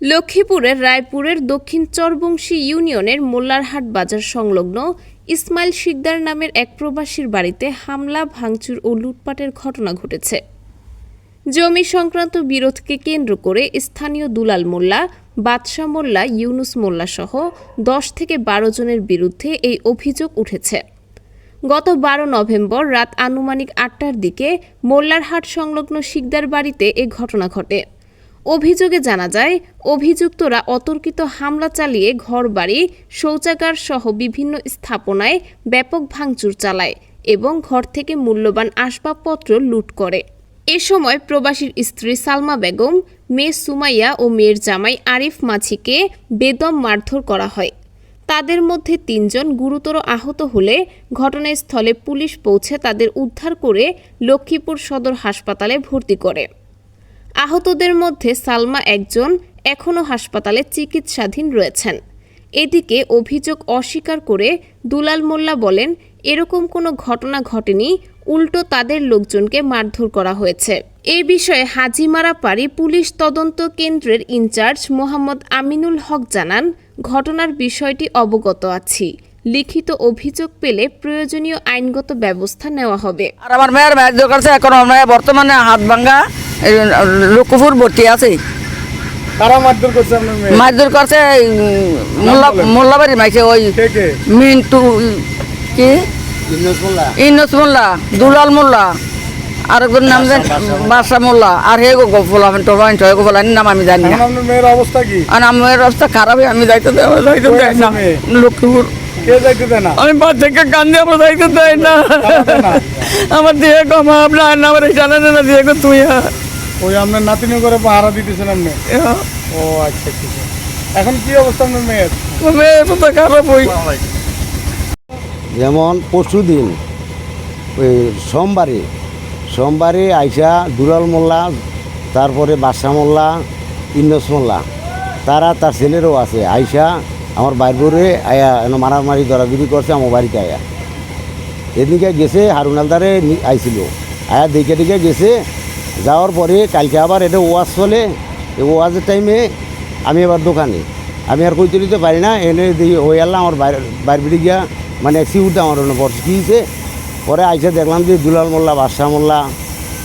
লক্ষ্মীপুরের রায়পুরের দক্ষিণ চরবংশী ইউনিয়নের মোল্লারহাট বাজার সংলগ্ন ইসমাইল শিকদার নামের এক প্রবাসীর বাড়িতে হামলা, ভাঙচুর ও লুটপাটের ঘটনা ঘটেছে। জমি সংক্রান্ত বিরোধকে কেন্দ্র করে স্থানীয় দুলাল মোল্লা, বাদশাহ মোল্লা, ইউনুস মোল্লা সহ দশ থেকে বারো জনের বিরুদ্ধে এই অভিযোগ উঠেছে। গত বারো নভেম্বর রাত আনুমানিক আটটার দিকে মোল্লারহাট সংলগ্ন শিকদার বাড়িতে এ ঘটনা ঘটে। অভিযোগে জানা যায়, অভিযুক্তরা অতর্কিত হামলা চালিয়ে ঘরবাড়ি, শৌচাগার সহ বিভিন্ন স্থাপনায় ব্যাপক ভাঙচুর চালায় এবং ঘর থেকে মূল্যবান আসবাবপত্র লুট করে। এ সময় প্রবাসীর স্ত্রী সালমা বেগম, মেয়ে সুমাইয়া ও মেয়ের জামাই আরিফ মাঝিকে বেদম মারধর করা হয়। তাদের মধ্যে তিনজন গুরুতর আহত হলে ঘটনাস্থলে পুলিশ পৌঁছে তাদের উদ্ধার করে লক্ষ্মীপুর সদর হাসপাতালে ভর্তি করে। আহতদের মধ্যে সালমা একজন, এখনও হাসপাতালে চিকিৎসাধীন রয়েছেন। এদিকে অভিযোগ অস্বীকার করে দুলাল মোল্লা বলেন, এরকম কোনো ঘটনা ঘটেনি, উল্টো তাদের লোকজনকে মারধর করা হয়েছে। এ বিষয়ে হাজিমারা পাড়ি পুলিশ তদন্ত কেন্দ্রের ইনচার্জ মোহাম্মদ আমিনুল হক জানান, ঘটনার বিষয়টি অবগত আছি। লিখিত অভিযোগ পেলে প্রয়োজনীয় আইনগত ব্যবস্থা নেওয়া হবে। আর আমার মেয়ের ম্যাচ এখন আমরা বর্তমানে হাত ভাঙ্গা। এই লক্ষ্মীপুর ভর্তি আছে। মারধর করছে আপনার মেয়ে? মারধর করছে এই, মোল্লা বলেন। মোল্লাবাড়ি মাইছে ওই মিন্টু কি? ইন্নস মোল্লা। দুলাল মোল্লা আর একজন নাম জানি বাদশা মোল্লা। আর হে গো গোফলামেন টোলামেন টয় গোফলান নাম আমি জানি না। মেয়ের অবস্থা কি? আর আমার অবস্থা খারাপ আমি যাইতে যাইতে দেয় না? লক্ষ্মীপুর। আমি বাচ্চাকে কান্দে আমার যাইতে দেয় না? আমার দিয়ে কমা আপনার আমার জানা না দিয়ে গো তুই আর। ওই আপনার নাতিনি করে পাহারা দিতেছেন আপনি? ও আচ্ছা ঠিক আছে এখন কি অবস্থা আপনার মেয়ের? মেয়ে তো খারাপ হই। যেমন পরশু দিন ওই সোমবারে সোমবারে আইসা দুলাল মোল্লা তারপরে বাদশা মোল্লা ইন্নস মোল্লা তারা তার ছেলেরও আছে। আইসা আমার বাইরে আয়া এনে মারামারি দরাদরি করছে আমার বাড়িতে আয়া। এদিকে গেছে হারুন আলদারে আইছিল। আয়া দেখে দেখে গেছে যাওয়ার পরে কালকে আবার এটা ওয়াজ চলে, এই টাইমে আমি আবার দোকানে। আমি আর কইতে দিতে পারি না, এনে দিয়ে ওই আল্লাহ আমার বাইরে বেরিয়ে গিয়া মানে সিউতে আমার কী হয়েছে পরে আইসা দেখলাম যে দুলাল মোল্লা, বাদশাহ মোল্লা,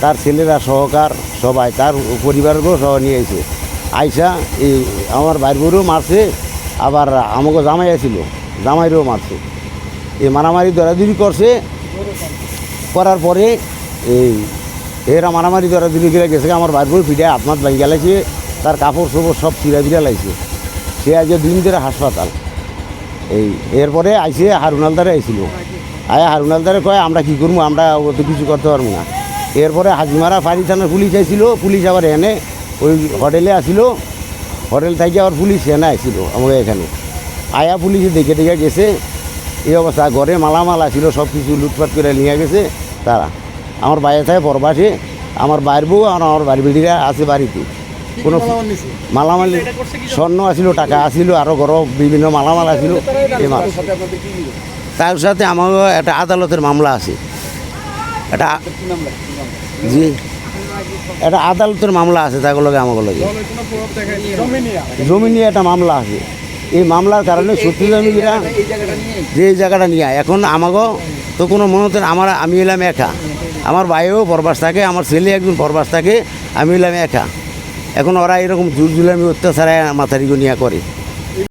তার ছেলেরা সহকার, সবাই, তার পরিবারকেও সহ নিয়ে আইছে। আইসা এই আমার বাইর বউরেও মারছে, আবার আমাকে জামাই আছিল, জামাইরও মারছে। এই মারামারি দরাদরি করছে, করার পরে এই এরা মারামারি দরাদরি গেলে গেছে। আমার বাইর বউ পিঠে আপনার ভাই গেলাইছে তার কাপড় চোপড় সব চিরা বিরা লাইছে। সে আজ দুদিন ধরে হাসপাতাল। এই, এরপরে আইসে হারুনালদারে আইছিল। আয়া হারুনালদারে কয়, আমরা কি করব আমরা অত কিছু করতে পারব না। এরপরে হাজিমারা ফাঁড়ি থানার পুলিশ আইছিল। পুলিশ আবার এনে ওই হোটেলে আসিল। হোটেল থেকে আবার পুলিশ এনে আসছিল আমাকে এখানে। আয়া পুলিশে দেখে দেখে গেছে। এই অবস্থা, ঘরে মালামাল আসিল সব কিছু লুটপাট করে নিয়ে গেছে তারা। আমার বাইরে থাকে পরবাসে আমার বাইর বউ আর আমার বাড়ি বেড়িরা আছে বাড়িতে। কোনো মালামাল স্বর্ণ আসিল টাকা আসিল আরও ঘর বিভিন্ন মালামাল আসিল তার সাথে আমার একটা আদালতের মামলা আছে। এটা জি। একটা আদালতের মামলা আছে তাকে লগে আমাকে লগে। জমি নিয়ে? একটা মামলা আছে। এই মামলার কারণে সত্যি জমিরা যে এই জায়গাটা নিয়ে। এখন আমাকে তো কোনো মনে আমার আমি এলাম একা। আমার ভাইও পরবাস থাকে, আমার ছেলে একজন পরবাস থাকে, আমি হলাম একা। এখন ওরা এরকম জুল জুলামি অত্যাচারে মাথারি গুনিয়া করে।